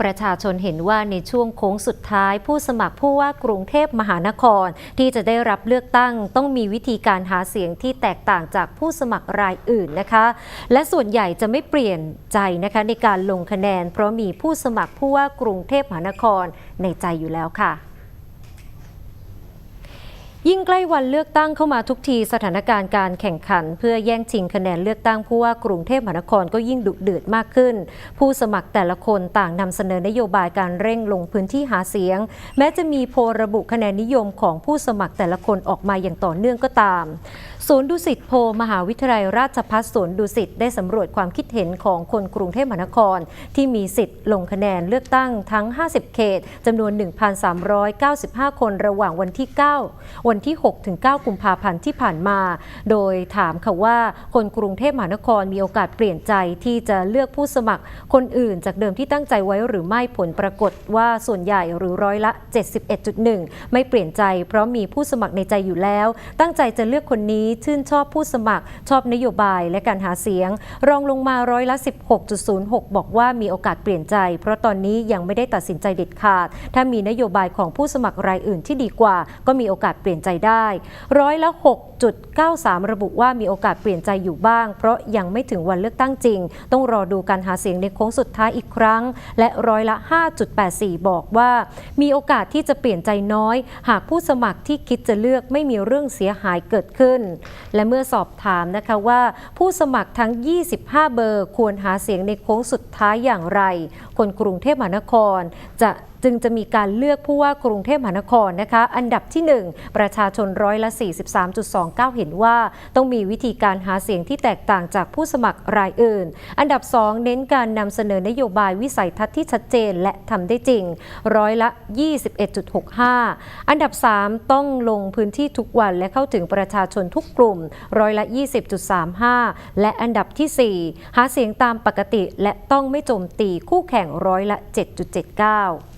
ประชาชนเห็นว่าในช่วงโค้งสุดท้าย ผู้สมัครผู้ว่ากรุงเทพมหานคร ที่จะได้รับเลือกตั้งต้องมีวิธีการหาเสียงที่แตกต่างจากผู้สมัครรายอื่นนะคะ และส่วนใหญ่จะไม่เปลี่ยนใจนะคะในการลงคะแนน เพราะมีผู้สมัครผู้ว่ากรุงเทพมหานครในใจอยู่แล้วค่ะ ยิ่งใกล้วันเลือกตั้งเข้ามาทุกทีสถานการณ์การแข่งขัน เพื่อแย่งชิงคะแนนเลือกตั้งผู้ว่ากรุงเทพมหานครก็ยิ่งดุเดือดมากขึ้น ผู้สมัครแต่ละคนต่างนำเสนอนโยบายการเร่งลงพื้นที่หาเสียง แม้จะมีโพลระบุคะแนนนิยมของผู้สมัครแต่ละคนออกมาอย่างต่อเนื่องก็ตาม ศูนย์ดุสิตโพมหาวิทยาลัยราชภัฏสวนดุสิตได้สำรวจความคิดเห็นของคนกรุงเทพมหานคร ที่มีสิทธิ์ลงคะแนนเลือกตั้งทั้ง 50 เขตจำนวน 1,395 คนระหว่างวันที่ 9 วันที่ 6 ถึง 9 กุมภาพันธ์ที่ผ่านมา โดยถามค่ะว่าคนกรุงเทพมหานครมีโอกาสเปลี่ยนใจที่จะเลือกผู้สมัคร คนอื่นจากเดิมที่ตั้งใจไว้หรือไม่ผลปรากฏว่าส่วนใหญ่หรือร้อยละ 71.1 ไม่เปลี่ยนใจเพราะมีผู้สมัครในใจอยู่แล้ว ตั้งใจจะเลือกคนนี้ชื่นชอบผู้สมัคร ชอบนโยบายและการหาเสียง รองลงมาร้อยละ 16.06 บอกว่ามีโอกาสเปลี่ยนใจ เพราะตอนนี้ยังไม่ได้ตัดสินใจเด็ดขาด ถ้ามีนโยบายของผู้สมัครรายอื่นที่ดีกว่า ก็มีโอกาสเปลี่ยนใจได้ร้อยละ 6.93 ระบุว่ามีโอกาสเปลี่ยนใจอยู่บ้าง เพราะยังไม่ถึงวันเลือกตั้งจริง ต้องรอดูการหาเสียงในโค้งสุดท้ายอีกครั้ง และร้อยละ 5.84 บอกว่า มีโอกาสที่จะเปลี่ยนใจน้อย หากผู้สมัครที่คิดจะเลือกไม่มีเรื่องเสียหายเกิดขึ้นและเมื่อสอบถามนะคะว่าผู้สมัครทั้ง 25 เบอร์ควรหาเสียงในโค้งสุดท้ายอย่างไร คนกรุงเทพมหานคร จะจึงจะมีการเลือกผู้ว่ากรุงเทพมหานครนะคะ อันดับที่ 1 ประชาชนร้อยละ 43.29 เห็นว่า ต้องมีวิธีการหาเสียงที่แตกต่างจากผู้สมัครรายอื่น อันดับ 2 เน้นการนำเสนอนโยบายวิสัยทัศน์ที่ชัดเจนและทำได้จริง ร้อยละ 21.65 อันดับ 3 ต้องลงพื้นที่ทุกวันและเข้าถึงประชาชนทุกกลุ่มร้อยละ 20.35 และอันดับทีสี่ 4 หาเสียงตามปกติและต้องไม่โจมตีคู่แข่งร้อยละ 7.79